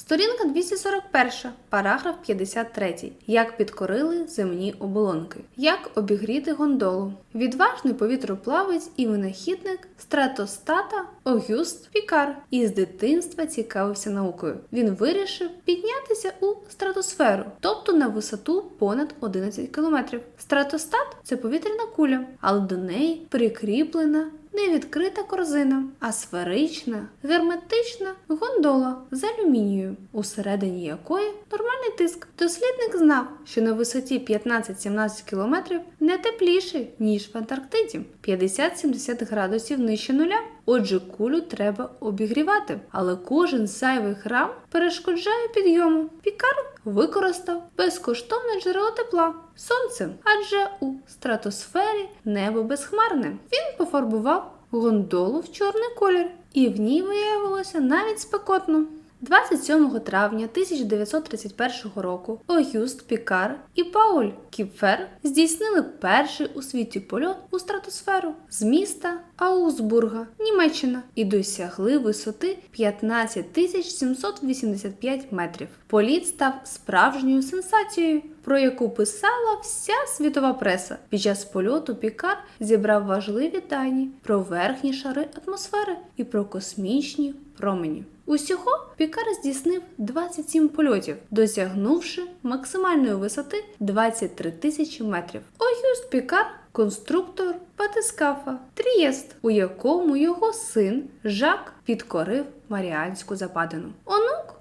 Сторінка 241, параграф 53. Як підкорили земні оболонки. Як обігріти гондолу. Відважний повітроплавець і винахідник стратостата Огюст Пікар із дитинства цікавився наукою. Він вирішив піднятися у стратосферу, тобто на висоту понад 11 кілометрів. Стратостат це повітряна куля, але до неї прикріплена не відкрита корзина, а сферична, герметична гондола з алюмінію, усередині якої нормальний тиск. Дослідник знав, що на висоті 15-17 кілометрів не тепліше, ніж в Антарктиді, 50-70 градусів нижче нуля. Отже, кулю треба обігрівати, але кожен зайвий грам перешкоджає підйому. Пікар використав безкоштовне джерело тепла сонце, адже у стратосфері небо безхмарне. Він пофарбував гондолу в чорний колір, і в ній виявилося навіть спекотно. 27 травня 1931 року Огюст Пікар і Пауль Кіпфер здійснили перший у світі польот у стратосферу з міста Аусбурга, Німеччина, і досягли висоти 15 785 метрів. Політ став справжньою сенсацією, про яку писала вся світова преса. Під час польоту Пікар зібрав важливі дані про верхні шари атмосфери і про космічні промені. Усього Пікар здійснив 27 польотів, досягнувши максимальної висоти 23 тисячі метрів. Огюст Пікар конструктор батискафа Трієст, у якому його син Жак підкорив Маріанську западину.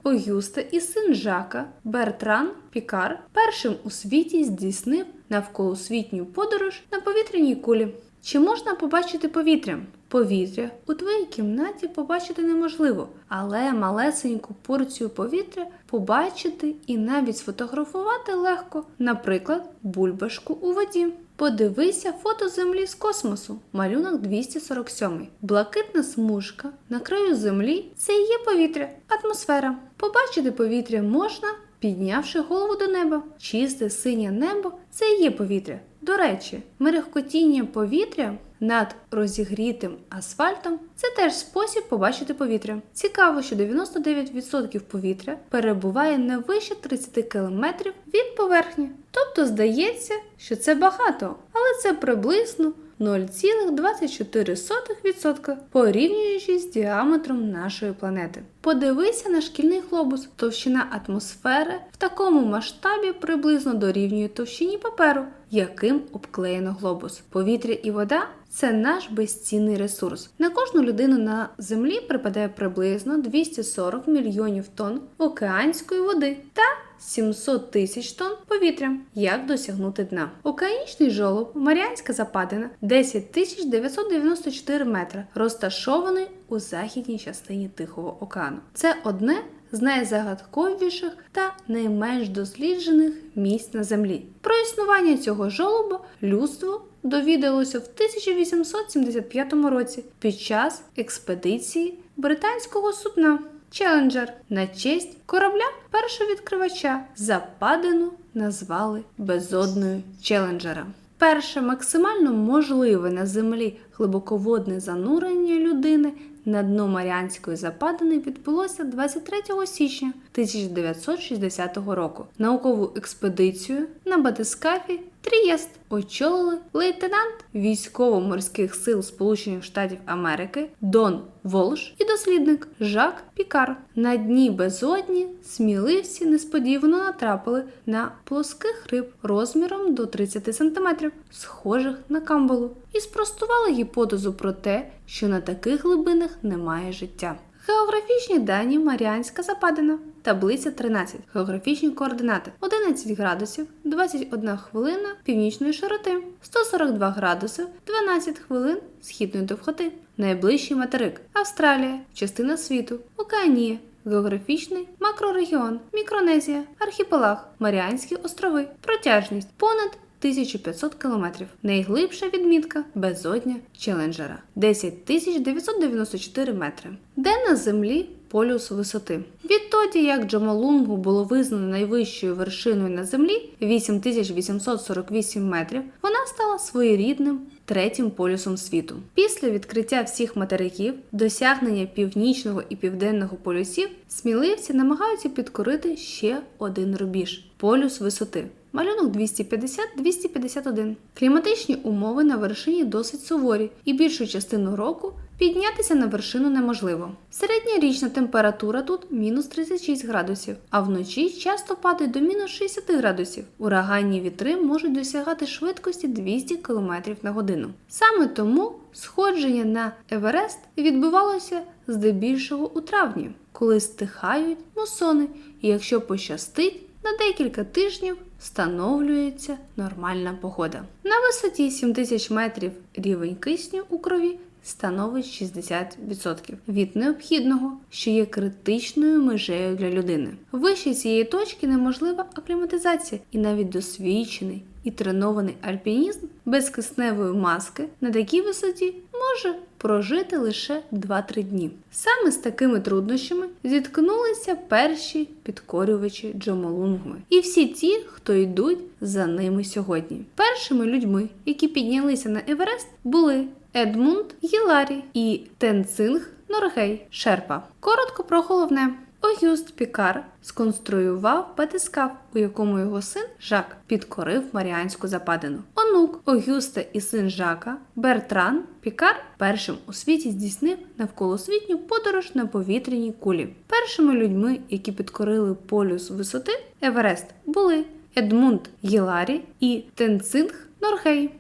Огюста і син Жака Бертран Пікар першим у світі здійснив навколосвітню подорож на повітряній кулі. Чи можна побачити повітря? Повітря у твоїй кімнаті побачити неможливо, але малесеньку порцію повітря побачити і навіть сфотографувати легко, наприклад, бульбашку у воді. Подивися фото землі з космосу, малюнок 247. Блакитна смужка на краю землі це і є повітря, атмосфера. Побачити повітря можна, піднявши голову до неба. Чисте синє небо це і є повітря. До речі, мерехкотіння повітря над розігрітим асфальтом це теж спосіб побачити повітря. Цікаво, що 99% повітря перебуває не вище 30 км від поверхні. Тобто здається, що це багато, але це приблизно 0,24%, порівнюючи з діаметром нашої планети. Подивися на шкільний глобус. Товщина атмосфери в такому масштабі приблизно дорівнює товщині паперу, яким обклеєно глобус. Повітря і вода це наш безцінний ресурс. На кожну людину на землі припадає приблизно 240 мільйонів тонн океанської води та 700 тисяч тонн повітря. Як досягнути дна? Океанічний жолоб Маріанська западина 10 тисяч 994 метри, розташований у західній частині Тихого океану. Це одне з найзагадковіших та найменш досліджених місць на землі. Про існування цього жолоба людство довідалося в 1875 році під час експедиції британського судна. Челенджер на честь корабля першого відкривача западину назвали безодною Челенджера. Перше максимально можливе на землі глибоководне занурення людини на дно Маріанської западини відбулося 23 січня 1960 року. Наукову експедицію на батискафі Трієст очолили лейтенант військово-морських сил Сполучених Штатів Америки Дон Волш і дослідник Жак Пікар. На дні безодні сміливці несподівано натрапили на плоских риб розміром до 30 см, схожих на камбалу, і спростували гіпотезу про те, що на таких глибинах немає життя. Географічні дані Маріанська Западина. Таблиця 13. Географічні координати 11 градусів 21 хвилина північної широти, 142 градуси 12 хвилин східної довготи. Найближчий материк Австралія, частина світу, Океанія, географічний макрорегіон, Мікронезія, архіпелаг, Маріанські острови, протяжність понад 1500 км. Найглибша відмітка безодня Челенджера 10 994 метри. Де на землі полюс висоти. Відтоді, як Джомолунгу було визнано найвищою вершиною на землі 8848 метрів, вона стала своєрідним третім полюсом світу. Після відкриття всіх материків, досягнення північного і південного полюсів, сміливці намагаються підкорити ще один рубіж полюс висоти. Малюнок 250-251. Кліматичні умови на вершині досить суворі, і більшу частину року піднятися на вершину неможливо. Середньорічна температура тут мінус 36 градусів, а вночі часто падає до мінус 60 градусів. Ураганні вітри можуть досягати швидкості 200 км на годину. Саме тому сходження на Еверест відбувалося здебільшого у травні, коли стихають мусони, і якщо пощастить, на декілька тижнів встановлюється нормальна погода. На висоті 7000 метрів рівень кисню у крові становить 60% від необхідного, що є критичною межею для людини. Вище цієї точки неможлива акліматизація, і навіть досвідчений і тренований альпінізм без кисневої маски на такій висоті може прожити лише 2-3 дні. Саме з такими труднощами зіткнулися перші підкорювачі Джомолунгми. І всі ті, хто йдуть за ними сьогодні. Першими людьми, які піднялися на Еверест, були Едмунд Гіларі і Тенцинг Норгей Шерпа. Коротко про головне. Огюст Пікар сконструював батискаф, у якому його син Жак підкорив Маріанську западину. Онук Огюста і син Жака Бертран Пікар першим у світі здійснив навколосвітню подорож на повітряній кулі. Першими людьми, які підкорили полюс висоти Еверест, були Едмунд Гіларі і Тенцинг Норгей.